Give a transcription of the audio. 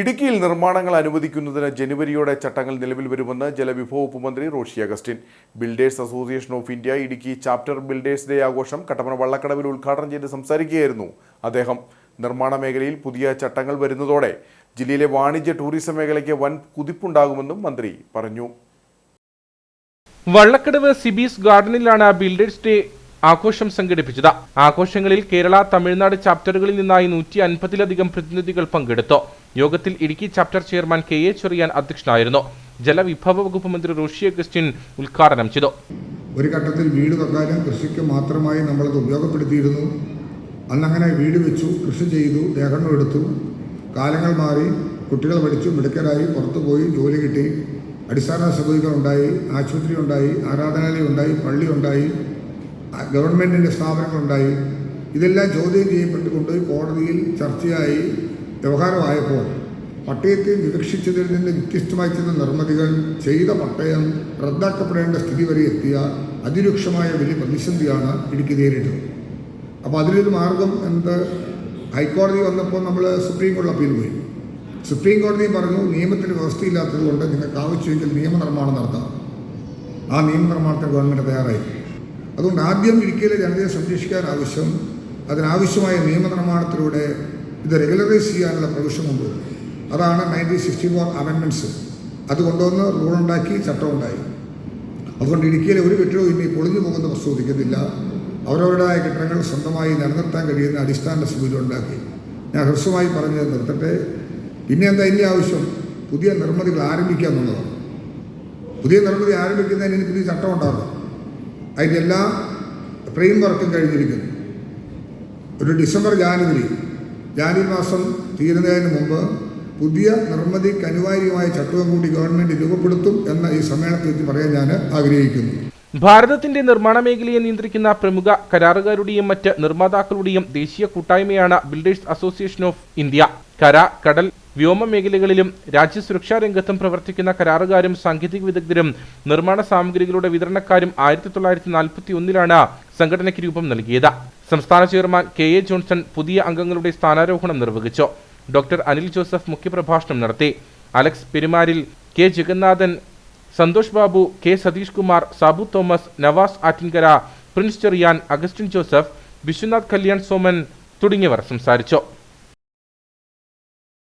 ഇടുക്കിയിൽ നിർമ്മാണങ്ങൾ അനുവദിക്കുന്നതിന് ജനുവരിയോടെ ചട്ടങ്ങൾ നിലവിൽ വരുമെന്ന് ജലവിഭവ വകുപ്പ് മന്ത്രി Roshi Augustine. Builders association of India Idukki chapter builders day ആഘോഷം കട്ടപ്പന വള്ളക്കടവിൽ ഉദ്ഘാടനം ചെയ്ത് സംസാരിക്കുകയായിരുന്നു അദ്ദേഹം. നിർമ്മാണ മേഖലയിൽ പുതിയ ചട്ടങ്ങൾ വരുന്നതോടെ ജില്ലയിലെ വാണിജ്യ ടൂറിസം മേഖലയ്ക്ക് വൻ കുതിപ്പുണ്ടാകുമെന്നും മന്ത്രി പറഞ്ഞു. വള്ളക്കടവ് സിബീസ് ഗാർഡനിലാണ് ബിൽഡേഴ്സ് ഡേ ആഘോഷം സംഘടിപ്പിച്ചത്. ആഘോഷങ്ങളിൽ കേരള തമിഴ്നാട് ചാപ്റ്ററുകളിൽ നിന്നായി നൂറ്റി അൻപതിലധികം പ്രതിനിധികൾ പങ്കെടുത്തു. യോഗത്തിൽ Idukki chapter chairman K A Cheriyan അധ്യക്ഷനായിരുന്നു. ജലവിഭവ വകുപ്പ് മന്ത്രി റോഷി അഗസ്റ്റിൻ ഉദ്ഘാടനം ചെയ്തു. ഒരു ഘട്ടത്തിൽ വീട് വെക്കാനും കൃഷിക്ക് മാത്രമായി നമ്മളത് ഉപയോഗപ്പെടുത്തിയിരുന്നു. അന്നങ്ങനെ വീട് വെച്ചു കൃഷി ചെയ്തു ലേഖനം എടുത്തു. കാലങ്ങൾ മാറി കുട്ടികൾ പഠിച്ചു മിടുക്കരായി പുറത്തു പോയി ജോലി കിട്ടി. അടിസ്ഥാന സൗകര്യങ്ങൾ ഉണ്ടായി ആശുപത്രി ഉണ്ടായി ആരാധനാലയം ഉണ്ടായി പള്ളി ഉണ്ടായി ഗവൺമെന്റിന്റെ സ്ഥാപനങ്ങളുണ്ടായി ഇതെല്ലാം ചോദ്യം ചെയ്യപ്പെട്ടുകൊണ്ട് കോടതിയിൽ ചർച്ചയായി. വ്യവഹാരമായപ്പോൾ പട്ടയത്തെ വിവക്ഷിച്ചതിൽ നിന്ന് വ്യത്യസ്തമായി ചെന്ന നിർമ്മിതികൾ ചെയ്ത പട്ടയം റദ്ദാക്കപ്പെടേണ്ട സ്ഥിതി വരെ എത്തിയ അതിരൂക്ഷമായ വലിയ പ്രതിസന്ധിയാണ് ഇടുക്കി നേരിട്ടത്. അപ്പോൾ അതിലൊരു മാർഗം എന്ത്? ഹൈക്കോടതി വന്നപ്പോൾ നമ്മൾ സുപ്രീം കോടതി അപ്പീൽ പോയി. സുപ്രീം കോടതി പറഞ്ഞു നിയമത്തിന് വ്യവസ്ഥയില്ലാത്തത് കൊണ്ട് നിങ്ങൾക്ക് ആവശ്യമെങ്കിൽ നിയമനിർമ്മാണം നടത്താം. ആ നിയമനിർമ്മാണത്തിന് ഗവൺമെന്റ് തയ്യാറായി. അതുകൊണ്ട് ആദ്യം ഇടുക്കിയിലെ ജനതയെ സംരക്ഷിക്കാൻ ആവശ്യം അതിനാവശ്യമായ നിയമനിർമ്മാണത്തിലൂടെ ഇത് റെഗുലറൈസ് ചെയ്യാനുള്ള പ്രൊവിഷൻ കൊണ്ടുവന്നു. അതാണ് നയന്റീൻ സിക്സ്റ്റി ഫോർ അമെൻമെന്റ്സ് അത് കൊണ്ടുവന്ന് റൂളുണ്ടാക്കി ചട്ടമുണ്ടായി അതുകൊണ്ട് ഇടുക്കിയിലെ ഒരു കെട്ടിടവും ഇനി പൊളിഞ്ഞു പോകുന്ന പ്രസ്തുതിക്കുന്നില്ല അവരവരുടേതായ കെട്ടിടങ്ങൾ സ്വന്തമായി നിലനിർത്താൻ കഴിയുന്ന അടിസ്ഥാന സൗകര്യം ഉണ്ടാക്കി. ഞാൻ ഹ്രസ്വമായി പറഞ്ഞത് നിർത്തട്ടെ. പിന്നെ എന്താ ഇനി ആവശ്യം? പുതിയ നിർമ്മിതികൾ ആരംഭിക്കുക എന്നുള്ളതാണ്. പുതിയ നിർമ്മിതി ആരംഭിക്കുന്നതിന് ഇനി പുതിയ ചട്ടം ഉണ്ടാകും അതിന്റെ എല്ലാ ഫ്രെയിം വർക്കും കഴിഞ്ഞിരിക്കുന്നു. ഒരു ഡിസംബർ ജാനുവരി ജാനുവരി മാസം തീരുന്നതിന് മുമ്പ് പുതിയ നിർമ്മിതിക്ക് അനിവാര്യമായ ചട്ടവും കൂടി ഗവൺമെന്റ് രൂപപ്പെടുത്തും എന്ന ഈ സമ്മേളനത്തിൽ പറയാൻ ഞാൻ ആഗ്രഹിക്കുന്നു. ഭാരതത്തിന്റെ നിർമ്മാണ മേഖലയെ നിയന്ത്രിക്കുന്ന പ്രമുഖ കരാറുകാരുടെയും മറ്റ് നിർമ്മാതാക്കളുടെയും ദേശീയ കൂട്ടായ്മയാണ് ബിൽഡേഴ്സ് അസോസിയേഷൻ ഓഫ് ഇന്ത്യ. കര കടൽ വ്യോമ മേഖലകളിലും രാജ്യസുരക്ഷാ രംഗത്തും പ്രവർത്തിക്കുന്ന കരാറുകാരും സാങ്കേതിക വിദഗ്ധരും നിർമ്മാണ സാമഗ്രികളുടെ വിതരണക്കാരും ആയിരത്തി തൊള്ളായിരത്തി നാൽപ്പത്തി ഒന്നിലാണ് സംഘടനയ്ക്ക് രൂപം നൽകിയത്. സംസ്ഥാന ചെയർമാൻ കെ എ ജോൺസൺ പുതിയ അംഗങ്ങളുടെ സ്ഥാനാരോഹണം നിർവഹിച്ചു. ഡോക്ടർ അനിൽ ജോസഫ് മുഖ്യപ്രഭാഷണം നടത്തി. അലക്സ് പെരുമാരിൽ K Jagannathan Santhosh Babu K Satheesh Kumar Sabu Thomas Navas Attinkara Prince Cherian Augustine Joseph Vishwanath Kalyan Soman തുടങ്ങിയവർ സംസാരിച്ചു.